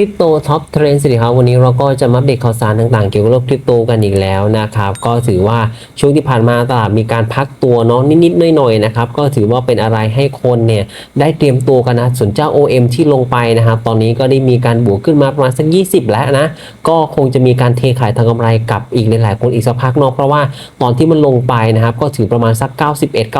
ริปโตท็อปเทรนด์สิครับวันนี้เราก็จะมาอัปเดตข่าวสารต่างๆ เกี่ยวกับโลกคริปโตกันอีกแล้วนะครับก็ถือว่าช่วงที่ผ่านมาตลาดมีการพักตัวเนาะนิดๆหน่อยๆนะครับก็ถือว่าเป็นอะไรให้คนเนี่ยได้เตรียมตัวกันนะส่วนเจ้า OM ที่ลงไปนะครับตอนนี้ก็ได้มีการบวกขึ้นมาประมาณสัก 20 แล้วนะก็คงจะมีการเทขายทางกำไรกับอีกหลายๆคนอีกสักพักเนาะเพราะว่าตอนที่มันลงไปนะครับก็ถือประมาณสัก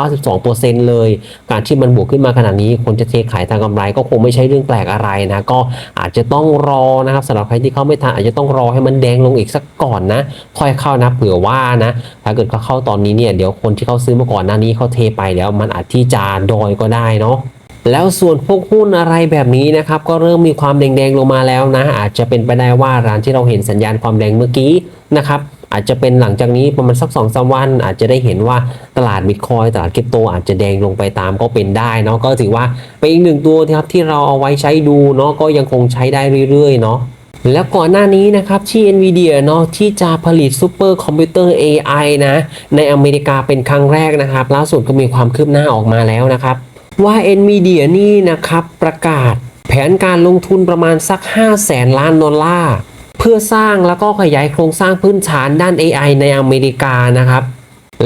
91-92%เลย การที่มันบวกขึ้นมาขนาดนี้คนจะเทขายทางกำไรก็คงไม่ใช่เรื่องแปลกอะไรนะก็อาจจะต้องรอนะครับสำหรับใครที่เข้าไม่ทันอาจจะต้องรอให้มันแดงลงอีกสักก่อนนะค่อยเข้านะเผื่อว่านะถ้าเกิดเขาเข้าตอนนี้เนี่ยเดี๋ยวคนที่เขาซื้อมาก่อนหน้านี้เขาเทไปแล้ว มันอาจที่จะดอยก็ได้เนาะแล้วส่วนพวกหุ้นอะไรแบบนี้นะครับก็เริ่มมีความแดงๆลงมาแล้วนะ อาจจะเป็นไปได้ว่าร้านที่เราเห็นสัญญาณความแดงเมื่อกี้นะครับ อาจจะเป็นหลังจากนี้ประมาณสักสองสามวัน อาจจะได้เห็นว่าตลาดบิตคอยตลาดคริปโตอาจจะแดงลงไปตามก็เป็นได้เนาะก็ถือว่าเป็นอีกหนึ่งตัวที่ครับที่เราเอาไว้ใช้ดูเนาะก็ยังคงใช้ได้เรื่อยๆเนาะแล้วก่อนหน้านี้นะครับที่ NVIDIA เนาะที่จะผลิตซูเปอร์คอมพิวเตอร์ AI นะในอเมริกาเป็นครั้งแรกนะครับล่าสุดก็มีความคืบหน้าออกมาแล้วนะครับ ว่า NVIDIA นี่นะครับประกาศแผนการลงทุนประมาณสัก5แสนล้านดอลลาร์ เพื่อสร้างแล้วก็ขยายโครงสร้างพื้นฐานด้าน AI ในอเมริกานะครับ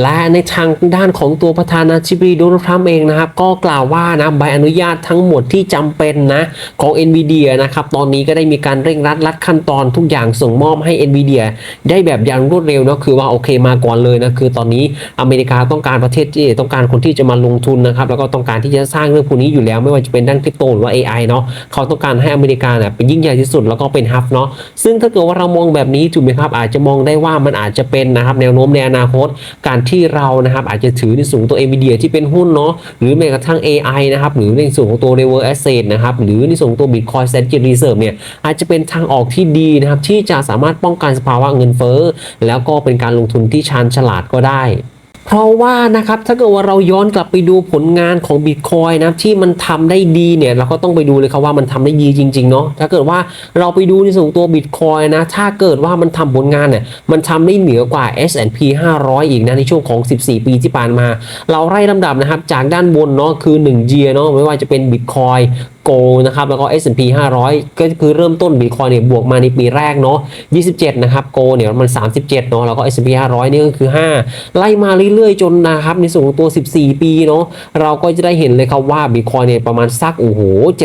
และในทางด้านของตัวประธานาธิบดีโดนัลด์ทรัมป์เองนะครับ ก็กล่าวว่านะใบอนุญาตทั้งหมดที่จำเป็นนะของ NVIDIA นะครับตอนนี้ก็ได้มีการเร่งรัดรัดขั้นตอนทุกอย่างส่งมอบให้ NVIDIA ได้แบบอย่างรวดเร็วเนาะคือว่าโอเคมาก่อนเลยนะคือตอนนี้อเมริกาต้องการประเทศที่ต้องการคนที่จะมาลงทุนนะครับแล้วก็ต้องการที่จะสร้างเรื่องพวกนี้อยู่แล้ว ไม่ว่าจะเป็นด้านคริปโตหรือว่า AI เนาะเขาต้องการให้อเมริกาเนี่ยเป็นยิ่งใหญ่ที่สุดแล้วก็เป็นฮับเนาะซึ่งถ้าเกิดว่าเรามองแบบนี้ถูกไหมครับอาจจะมองได้ว่ามันอาจจะเป็นนะครับแนวโน้มในอนาคตการที่เรานะครับอาจจะถือในส่วนของตัว NVIDIA ที่เป็นหุ้นเนาะหรือแม้กระทั่ง AI นะครับหรือในส่วนของตัว Rever Asset นะครับหรือในส่วนของตัว Bitcoin Strategy Reserve เนี่ยอาจจะเป็นทางออกที่ดีนะครับที่จะสามารถป้องกันสภาวะเงินเฟ้อแล้วก็เป็นการลงทุนที่ชาญฉลาดก็ได้ เพราะว่านะครับถ้าเกิดว่าเราย้อนกลับไปดูผลงานของ Bitcoin นะที่มันทำได้ดีเนี่ยเราก็ต้องไปดูเลยครับว่ามันทำได้ดีจริงๆเนาะถ้าเกิดว่าเราไปดูในส่วนตัว Bitcoin นะถ้าเกิดว่ามันทำผลงานเนี่ยมันทำได้เหนือกว่า S&P 500 อีกนะในช่วงของ 14 ปีที่ผ่านมา เราไล่ลำดับนะครับจากด้านบนเนาะคือ1 year เนาะไม่ว่าจะเป็น Bitcoin โกนะครับ แล้วก็ S&P 500 ก็คือเริ่มต้น Bitcoin เนี่ยบวกมาในปีแรกเนาะ 27 นะครับโกเนี่ยมัน 37 เนาะ แล้วก็ S&P 500 นี่ก็คือ 5 ไล่มาเรื่อยๆ จนนะครับในส่วนของตัว 14 ปีเนาะ เราก็จะได้เห็นเลยครับว่า Bitcoin เนี่ยประมาณสักโอ้โห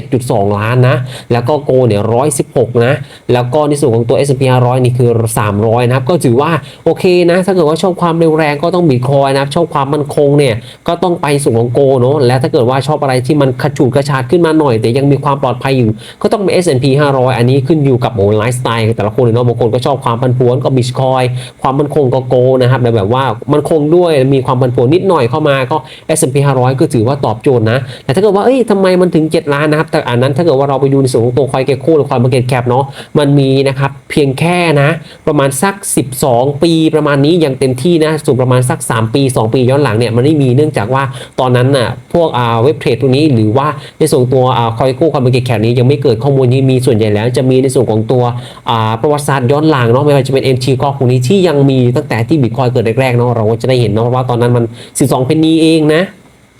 7.2 ล้านนะ แล้วก็โกเนี่ย 116 นะ แล้วก็ในส่วนของตัว S&P 500 นี่คือ 300 นะครับ ก็ถือว่าโอเคนะ ถ้าเกิดว่าชอบความเร็วแรงก็ต้อง Bitcoin นะครับ ชอบความมั่นคงเนี่ยก็ต้องไปส่วนของโกเนาะ และถ้าเกิดว่าชอบอะไรที่มันขจูดกระชากขึ้นมาหน่อยแต่ยังมีความปลอดภัยอยู่ ก็ต้องเป็น S&P 500 อันนี้ขึ้นอยู่กับโอ้ไลฟ์สไตล์แต่ละคนเนาะบางคนก็ชอบความพันผวนก็บิตคอยความมันคงก็โกนะครับแต่แบบว่ามันคงด้วยมีความพันผวนนิดหน่อยเข้ามาก็ S&P 500 ก็ถือว่าตอบโจทย์นะ แต่ถ้าเกิดว่าเอ้ยทำไมมันถึง 7 ล้านนะครับ แต่อันนั้นถ้าเกิดว่าเราไปดูในส่วนของตัวคอยเกโคหรือคอยมาเก็ตแคปเนาะมันมีนะครับเพียงแค่นะ ประมาณสัก 12 ปีประมาณนี้อย่างเต็มที่นะส่วนประมาณสัก 3 ปี 2 ปีย้อนหลังเนี่ยมันไม่มีเนื่องจากว่าตอนนั้นน่ะพวกอ่าเว็บเทรดพวกนี้หรือว่าในส่วนตัวอ่าคอยกู้ความาเก็ตแคปนี้ยังไม่เกิดข้อมูลนี้มีส่วนใหญ่แล้ว จะมีในส่วนของตัวอ่าประวัติศาสตร์ย้อนหลังเนาะไม่ว่าจะเป็น MT ก็พวกนี้ที่ยังมีตั้งแต่ที่บิตคอยเกิดแรกๆเนาะเราก็จะได้เห็นเนาะว่าตอนนั้นมัน 12 เพนนีเองนะ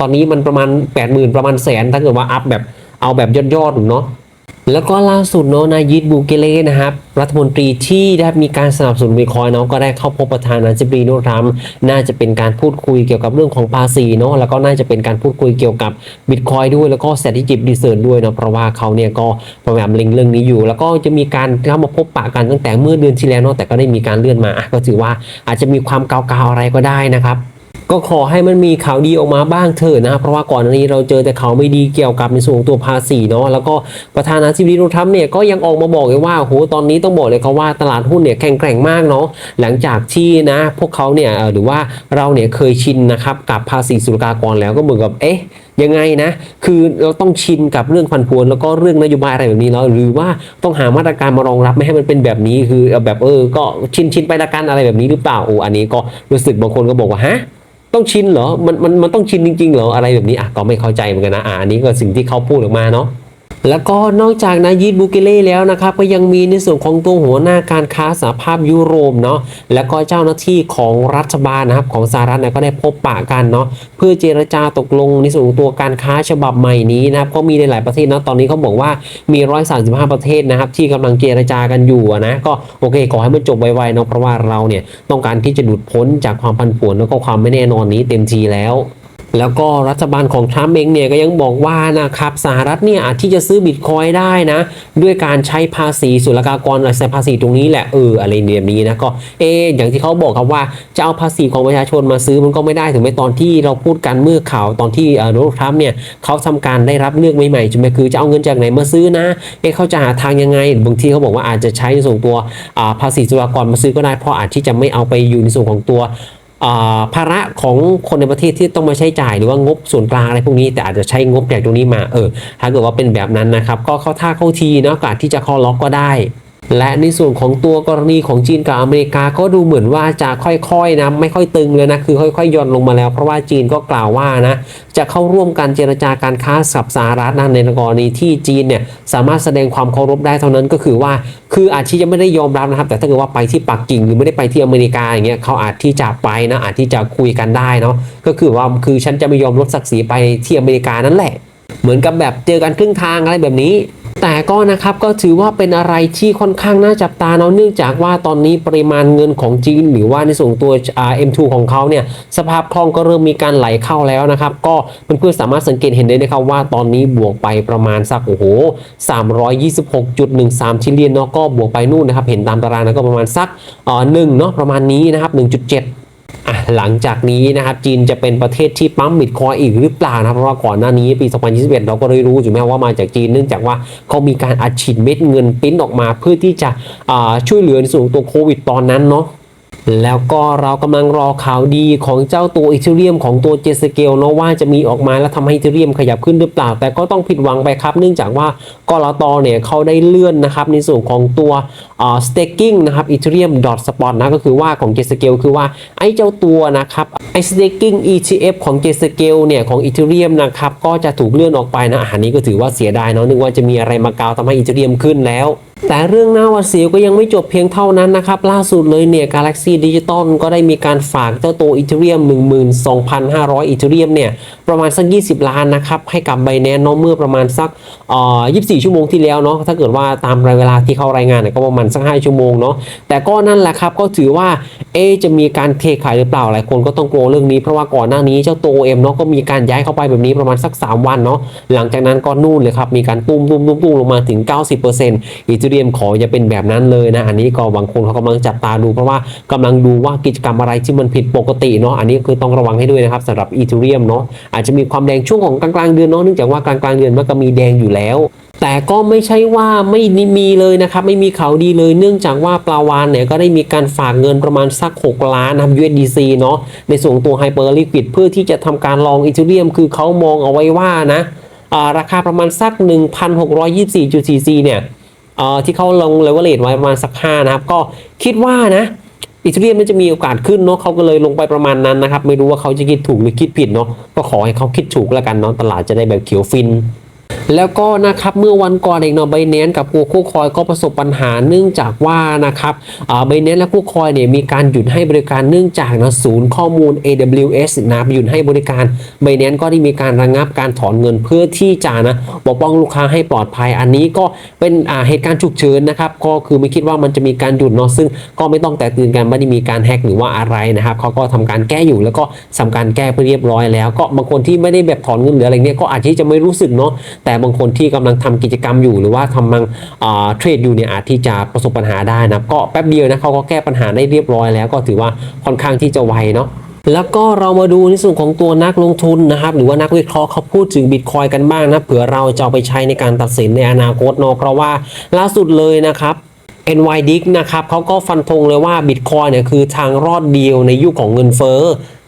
ตอนนี้มันประมาณ 80,000 ประมาณแสนถ้าเกิดว่าอัพแบบเอาแบบยอดๆเนาะ แล้วก็ล่าสุดเนาะนายยิดบูเกเล่นะครับรัฐมนตรีที่ได้มีการสนับสนุนบิตคอยเนาะก็ได้เข้าพบประธานาธิบดีโดนัลด์ทรัมน่าจะเป็นการพูดคุยเกี่ยวกับเรื่องของภาษีเนาะแล้วก็น่าจะเป็นการพูดคุยเกี่ยวกับบิตคอยด้วยแล้วก็เศรษฐกิจดีเซอร์ด้วยเนาะเพราะว่าเขาเนี่ยก็พยายามเล็งเรื่องนี้อยู่ แล้วก็จะมีการเข้ามาพบปะกันตั้งแต่เมื่อเดือนที่แล้วเนาะแต่ก็ได้มีการเลื่อนมาก็ถือว่าอาจจะมีความเกาๆอะไรก็ได้นะครับ ก็ขอให้มันมีข่าวดีออกมาบ้างเถอะนะเพราะว่าก่อนหน้านี้เราเจอแต่ข่าวไม่ดีเกี่ยวกับในส่วนของตัวภาษีเนาะแล้วก็ประธานาธิบดีโดนัลด์ทรัมป์เนี่ยก็ยังออกมาบอกเลยว่าโหตอนนี้ต้องบอกเลยเขาว่าตลาดหุ้นเนี่ยแข็งแกร่งมากเนาะหลังจากที่นะพวกเขาเนี่ยหรือว่าเราเนี่ยเคยชินนะครับกับภาษีศุลกากรแล้วก็เหมือนกับเอ๊ะยังไงนะ คือเราต้องชินกับเรื่องพันพวน แล้วก็เรื่องนโยบายอะไรแบบนี้แล้วหรือว่าต้องหามาตรการมารองรับไม่ให้มันเป็นแบบนี้คือแบบเออ ก็ชินชินไปละกันอะไรแบบนี้หรือเปล่าโอ้อันนี้ก็รู้สึกบางคนก็บอกว่าฮะ ต้องชินเหรอ มันมันมันต้องชินจริงๆเหรออะไรแบบนี้อะก็ไม่เข้าใจเหมือนกันนะอะอันนี้ก็สิ่งที่เขาพูดออกมาเนาะ แล้วก็นอกจากนายิดบูเกเล่แล้วนะครับก็ยังมีในส่วนของตัวหัวหน้าการค้าสหภาพยุโรปเนาะแล้วก็เจ้าหน้าที่ของรัฐบาลนะครับของสหรัฐก็ได้พบปะกันเนาะเพื่อเจรจาตกลงในส่วนของตัวการค้าฉบับใหม่นี้นะครับก็มีในหลายประเทศนะตอนนี้เขาบอกว่ามี 135 ประเทศนะครับที่กำลังเจรจากันอยู่นะก็โอเคขอให้มันจบไวๆเนาะเพราะว่าเราเนี่ยต้องการที่จะดูดพ้นจากความพันผวนแล้วก็ความไม่แน่นอนนี้เต็มทีแล้ว แล้วก็รัฐบาลของทรัมป์เองเนี่ยก็ยังบอกว่านะครับสหรัฐเนี่ยอาจที่จะซื้อบิตคอยได้นะ ด้วยการใช้ภาษีศุลกากรใส่ภาษีตรงนี้แหละเอออะไรแบบนี้นะก็เอออย่างที่เขาบอกครับว่าจะเอาภาษีของประชาชนมาซื้อมันก็ไม่ได้ถึงแม้ตอนที่เราพูดกันเมื่อข่าวตอนที่โดนัลด์ทรัมป์เนี่ยเขาทำการได้รับเลือกใหม่ๆใช่ไหมคือจะเอาเงินจากไหนมาซื้อนะเอเขาจะหาทางยังไงบางทีเขาบอกว่าอาจจะใช้ในส่วนตัวภาษีศุลกากรมาซื้อก็ได้เพราะอาจที่จะไม่เอาไปอยู่ในส่วนของตัว ภาระของคนในประเทศที่ต้องมาใช้จ่ายหรือว่างบส่วนกลางอะไรพวกนี้ แต่อาจจะใช้งบจากตรงนี้มาเออถ้าเกิดว่าเป็นแบบนั้นนะครับ ก็เข้าท่าเข้าทีเนาะก็อาจที่จะข้อล็อกก็ได้ และในส่วนของตัวกรณีของจีนกับอเมริกาก็ดูเหมือนว่าจะค่อยๆนะไม่ค่อยตึงเลยนะคือค่อยๆย่อนลงมาแล้วเพราะว่าจีนก็กล่าวว่านะจะเข้าร่วมกันเจรจาการค้ากับสหรัฐนะในกรณีที่จีนเนี่ยสามารถแสดงความเคารพได้เท่านั้นก็คือว่า คืออาจที่จะไม่ได้ยอมรับนะครับ แต่ถ้าเกิดว่าไปที่ปักกิ่งหรือไม่ได้ไปที่อเมริกาอย่างเงี้ยเขาอาจที่จะไปนะอาจที่จะคุยกันได้เนาะก็คือว่าคือฉันจะไม่ยอมลดศักดิ์ศรีไปที่อเมริกานั่นแหละ เหมือนกับแบบเจอกันครึ่งทางอะไรแบบนี้ แต่ก็นะครับก็ถือว่าเป็นอะไรที่ค่อนข้างน่าจับตาเนาะเนื่องจากว่าตอนนี้ปริมาณเงินของจีน หรือว่าในส่วนตัว M2 ของเขาเนี่ยสภาพคล่องก็เริ่มมีการไหลเข้าแล้วนะครับ ก็เพื่อนๆสามารถสังเกตเห็นได้นะครับว่าตอนนี้บวกไปประมาณสักโอ้โห326.13ชิลเลียนเนาะก็บวกไปนู่นนะครับ เห็นตามตารางนะก็ประมาณสักเอ่อหนึ่งเนาะประมาณนี้นะครับ1.7อะ หลังจากนี้นะครับจีนจะเป็นประเทศที่ปั๊มบิตคอยอีกหรือเปล่านะครับเพราะว่าก่อนหน้านี้ปี 2021 เราก็ได้รู้อยู่ไหมว่ามาจากจีนเนื่องจากว่าเขามีการอัดฉีดเม็ดเงินปิ้นออกมาเพื่อที่จะช่วยเหลือในส่วนของตัวโควิดตอนนั้นเนาะ แล้วก็เรากำลังรอข่าวดีของเจ้าตัวอีเทเรียมของตัวเจสเกลเนาะว่าจะมีออกมาแล้วทำให้อีเทเรียมขยับขึ้นหรือเปล่า แต่ก็ต้องผิดหวังไปครับ เนื่องจากว่ากรตเนี่ยเขาได้เลื่อนนะครับในส่วนของตัวอ่า staking นะครับ ethereum dot spot นะก็คือว่าของ j s c a l e คือว่าไอ้เจ้าตัวนะครับไอ้ staking ETF ของ j s c a l e เนี่ยของ ethereum นะครับก็จะถูกเลื่อนออกไปนะอันนี้ก็ถือว่าเสียดายเนาะนึกว่าจะมีอะไรมากาวทำให้ ethereum ขึ้นแล้ว แต่เรื่องน่าหวาดเสียวก็ยังไม่จบเพียงเท่านั้นนะครับ ล่าสุดเลยเนี่ย Galaxy Digital ก็ได้มีการฝากเจ้าตัวอีเทเรียม 12,500อีเทเรียมเนี่ย ประมาณสัก 20 ล้านนะครับ ให้กับไบแนนเนาะเมื่อประมาณสักเอ่อ24 ชั่วโมงที่แล้วเนาะถ้าเกิดว่าตามรายเวลาที่เขารายงานเนี่ยก็ประมาณสัก 5 ชั่วโมงเนาะแต่ก็นั่นแหละครับก็ถือว่า เอจะมีการเทขายหรือเปล่าหลายคนก็ต้องกลัวเรื่องนี้เพราะว่าก่อนหน้านี้เจ้าตัว OM เนาะก็มีการย้ายเข้าไปแบบนี้ประมาณสัก 3 วันเนาะหลังจากนั้นก็นู่นเลยครับมีการตุ้มตุ้มตุ้มตุ้มลงมาถึง 90%อีเทเรียมขออย่าเป็นแบบนั้นเลยนะอันนี้ก็บางคนเขากำลังจับตาดู เพราะว่ากำลังดูว่ากิจกรรมอะไรที่มันผิดปกติเนาะอันนี้คือต้องระวังให้ด้วยนะครับสำหรับอีเทเรียมเนาะอาจจะมีความแดงช่วงของกลางกลางๆเดือนเนาะเนื่องจากว่ากลางกลางๆเดือนมันก็มีแดงอยู่แล้ว แต่ก็ไม่ใช่ว่าไม่มีเลยนะครับ ไม่มีข่าวดีเลย เนื่องจากว่าปลาวานเนี่ยก็ได้มีการฝากเงินประมาณสัก 6 ล้านนะครับ USDC เนาะในส่วนตัว Hyper Liquid เพื่อที่จะทำการลองอีเทเรียม คือเขามองเอาไว้ว่านะาราคาประมาณสัก 1,624.44 เนี่ยเอ่อที่เขาลงเลเวลเลตไว้ประมาณสัก 5 นะครับ ก็คิดว่านะอิตาเลียนมันจะมีโอกาสขึ้นเนาะเขาก็เลยลงไปประมาณนั้นนะครับ ไม่รู้ว่าเขาจะคิดถูกหรือคิดผิดเนาะก็ขอให้เขาคิดถูกแล้วกันเนาะตลาดจะได้แบบเขียวฟิน แล้วก็นะครับเมื่อวันก่อนเองเนาะไบแนนกับกูคู่คอยก็ประสบปัญหาเนื่องจากว่านะครับไบแนนและคู่คอยเนี่ยมีการหยุดให้บริการเนื่องจากนะศูนย์ข้อมูล AWS นับหยุดให้บริการไบแนนก็ได้มีการระงับการถอนเงินเพื่อที่จะนะปกป้องลูกค้าให้ปลอดภัยอันนี้ก็เป็นอ่าเหตุการณ์ฉุกเฉินนะครับก็คือไม่คิดว่ามันจะมีการหยุดเนาะซึ่งก็ไม่ต้องแตกตื่นกันไม่ได้มีการแฮกหรือว่าอะไรนะครับเขาก็ทำการแก้อยู่แล้วก็ทำการแก้ไปเรียบร้อยแล้ว ก็บางคนที่ไม่ได้แบบถอนเงินหรืออะไรเนี่ยก็อาจที่จะไม่รู้สึกเนาะแต่บางคนที่กำลังทำกิจกรรมอยู่ หรือว่าทำมังเทรดอยู่เนี่ยอาจที่จะประสบปัญหาได้นะก็แป๊บเดียวนะเขาก็แก้ปัญหาได้เรียบร้อยแล้วก็ถือว่าค่อนข้างที่จะไวเนาะแล้วก็เรามาดูในส่วนของตัวนักลงทุนนะครับ หรือว่านักวิเคราะห์เขาพูดถึงบิตคอยกันบ้างนะเผื่อเราจะเอาไปใช้ในการตัดสินในอนาคตเนาะเพราะว่าล่าสุดเลยนะครับ NYDIG นะครับเขาก็ฟันธงเลยว่าบิตคอยเนี่ยคือทางรอดเดียวในยุคของเงินเฟ้อ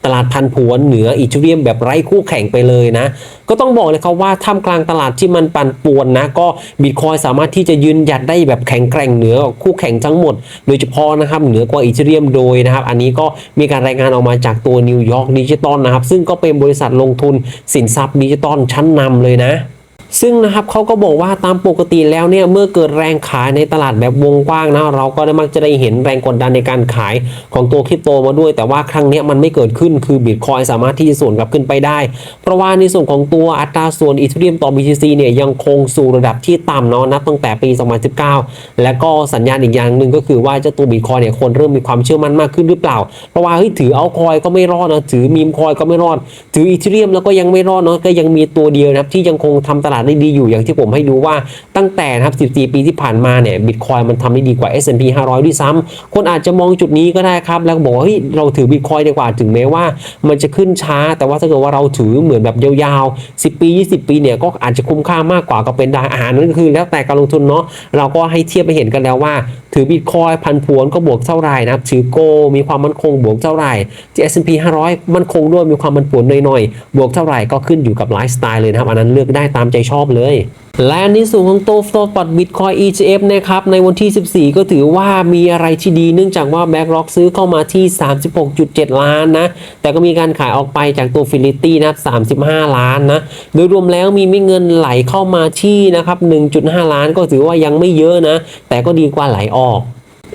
ตลาดพันผวนเหนืออิตาเลียมแบบไร้คู่แข่งไปเลยนะ ก็ต้องบอกเลยครับว่าท่ามกลางตลาดที่มันปั่นป่วนนะ ก็บิตคอยสามารถที่จะยืนหยัดได้แบบแข็งแกร่งเหนือคู่แข่งทั้งหมด โดยเฉพาะนะครับเหนือกว่าอิตาเลียมโดยนะครับ อันนี้ก็มีการรายงานออกมาจากตัวนิวยอร์กดิจิตอลนะครับ ซึ่งก็เป็นบริษัทลงทุนสินทรัพย์ดิจิตอลชั้นนำเลยนะ ซึ่งนะครับเขาก็บอกว่าตามปกติแล้วเนี่ยเมื่อเกิดแรงขายในตลาดแบบวงกว้างนะเราก็ได้มักจะได้เห็นแรงกดดันในการขายของตัวคริปโตมาด้วย แต่ว่าครั้งนี้มันไม่เกิดขึ้นคือบิตคอยสามารถที่จะส่วนกลับขึ้นไปได้ เพราะว่าในส่วนของตัวอัตราส่วนอีเทเรียมต่อ BTC เนี่ยยังคงสู่ระดับที่ต่ำเนาะนับตั้งแต่ปี 2019 และก็สัญญาณอีกอย่างหนึ่งก็คือว่าเจ้าตัวบิตคอยเนี่ยคนเริ่มมีความเชื่อมั่นมากขึ้นหรือเปล่า เพราะว่าเฮ้ยถือเอาคอยก็ไม่รอดนะถือมีมคอยก็ไม่รอด ถืออีเทเรียมแล้วก็ยังไม่รอดเนาะก็ยังมีตัวเดียวนะที่ยังคงทำตลาดได้ดีอยู่อย่างที่ผมให้ดูว่าตั้งแต่นะครับ 14 ปีที่ผ่านมาเนี่ยบิตคอยมันทำได้ดีกว่า S&P 500 ด้วยซ้ำคนอาจจะมองจุดนี้ก็ได้ครับ แล้วบอกว่าเฮ้ยเราถือบิตคอยดีกว่าถึงแม้ว่า มันจะขึ้นช้า แต่ว่าถ้าเกิดว่าเราถือเหมือนแบบยาวๆ 10 ปี 20 ปีเนี่ยก็อาจจะคุ้มค่ามากกว่าก็เป็นได้อาหารนั่นก็คือ แล้วแต่การลงทุนเนาะเราก็ให้เทียบไปเห็นกันแล้วว่า ถือบิตคอยพันผวนก็บวกเท่าไหร่นะถือโก มีความมั่นคงบวกเท่าไหร่ที่ S&P 500 มั่นคงด้วยมีความมันผวนหน่อยๆบวกเท่าไหร่ก็ขึ้นอยู่กับไลฟ์สไตล์เลยนะครับอันนั้นเลือกได้ตามใจชอบเลยและในส่วนของตัว Flow Spot Bitcoin ETF นะครับในวันที่ 14 ก็ถือว่ามีอะไรที่ดีเนื่องจากว่า BlackRock ซื้อเข้ามาที่ 36.7 ล้านนะ แต่ก็มีการขายออกไปจากตัว Fidelity นะครับ35 ล้านนะ โดยรวมแล้วมีไม่เงินไหลเข้ามาที่นะครับ 1.5 ล้านก็ถือว่ายังไม่เยอะนะ แต่ก็ดีกว่าไหลออก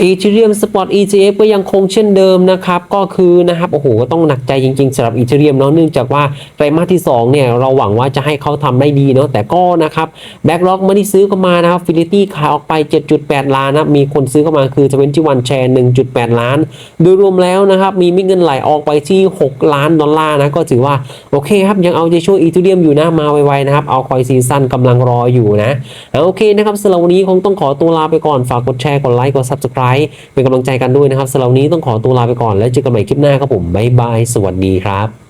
อีเทเรียมสปอต ETF ก็ยังคงเช่นเดิมนะครับ ก็คือนะครับ โอ้โหก็ต้องหนักใจจริงๆสำหรับอีเทเรียมเนาะเนื่องจากว่าไตรมาสที่ 2 เนี่ย เราหวังว่าจะให้เขาทำได้ดีเนาะแต่ก็นะครับแบ็กล็อกไม่ได้ซื้อเข้ามานะครับฟิลิตี้ขายออกไป 7.8 ล้านนะมีคนซื้อเข้ามาคือ 21แชร์1.8 ล้าน โดยรวมแล้วนะครับ มีมิเงินไหลออกไปที่ 6 ล้านดอลลาร์นะก็ถือว่าโอเคครับยังเอาใจช่วยอีเทเรียมอยู่นะมาไวๆนะครับเอาคอยซีซั่นกำลังรออยู่นะโอเคนะครับสำหรับวันนี้คงต้องขอตัวลาไปก่อนฝากกดแชร์กดไลค์กด Subscribe เป็นกำลังใจกันด้วยนะครับสำหรับนี้ต้องขอตัวลาไปก่อนแล้วเจอกันใหม่คลิปหน้าครับผมบ๊ายบายสวัสดีครับ